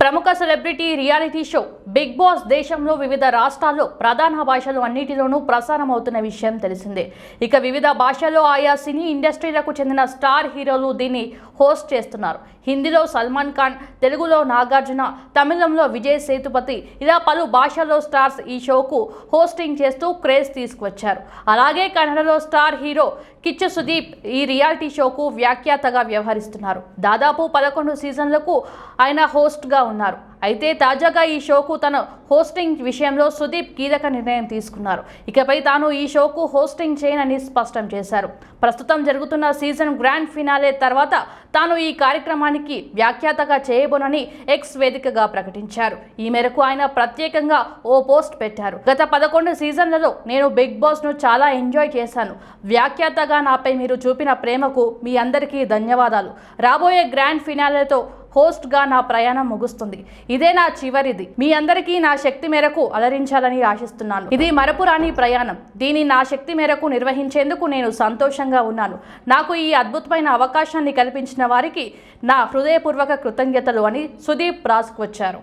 ప్రముఖ celebrity reality show Bigg Boss దేశంలో వివిధ రాష్ట్రాల్లో ప్రధాన భాషలు అన్నిటిలోనూ ప్రసారం అవుతున్న విషయం తెలిసిందే. ఇక వివిధ భాషల్లో ఆయా సినీ ఇండస్ట్రీలకు చెందిన స్టార్ హీరోలు దీన్ని హోస్ట్ చేస్తున్నారు. హిందీలో సల్మాన్ ఖాన్ తెలుగులో నాగార్జున తమిళంలో విజయ్ సేతుపతి ఇలా పలు భాషల్లో స్టార్స్ ఈ షోకు హోస్టింగ్ చేస్తూ క్రేజ్ తీసుకువచ్చారు. అలాగే కన్నడలో స్టార్ హీరో కిచ్చు సుదీప్ ఈ రియాలిటీ షోకు వ్యాఖ్యాతగా వ్యవహరిస్తున్నారు. దాదాపు పదకొండు సీజన్లకు ఆయన హోస్ట్గా ఉన్నారు. అయితే తాజాగా ఈ షోకు తన హోస్టింగ్ విషయంలో సుదీప్ కీలక నిర్ణయం తీసుకున్నారు. ఇకపై తాను ఈ షోకు హోస్టింగ్ చేయనని స్పష్టం చేశారు. ప్రస్తుతం జరుగుతున్న సీజన్ గ్రాండ్ ఫినాలే తర్వాత తాను ఈ కార్యక్రమానికి వ్యాఖ్యాతగా చేయబోనని ఎక్స్ వేదికగా ప్రకటించారు. ఈ మేరకు ఆయన ప్రత్యేకంగా ఓ పోస్ట్ పెట్టారు. గత పదకొండు సీజన్లలో నేను బిగ్ బాస్ను చాలా ఎంజాయ్ చేశాను. వ్యాఖ్యాతగా నాపై మీరు చూపిన ప్రేమకు మీ అందరికీ ధన్యవాదాలు. రాబోయే గ్రాండ్ ఫినాలేతో హోస్ట్గా నా ప్రయాణం ముగుస్తుంది. ఇదే నా చివరిది. మీ అందరికీ నా శక్తి మేరకు అలరించాలని ఆశిస్తున్నాను. ఇది మరపురాని ప్రయాణం. దీని నా శక్తి మేరకు నిర్వహించేందుకు నేను సంతోషంగా ఉన్నాను. నాకు ఈ అద్భుతమైన అవకాశాన్ని కల్పించిన వారికి నా హృదయపూర్వక కృతజ్ఞతలు అని సుదీప్ రాసుకొచ్చారు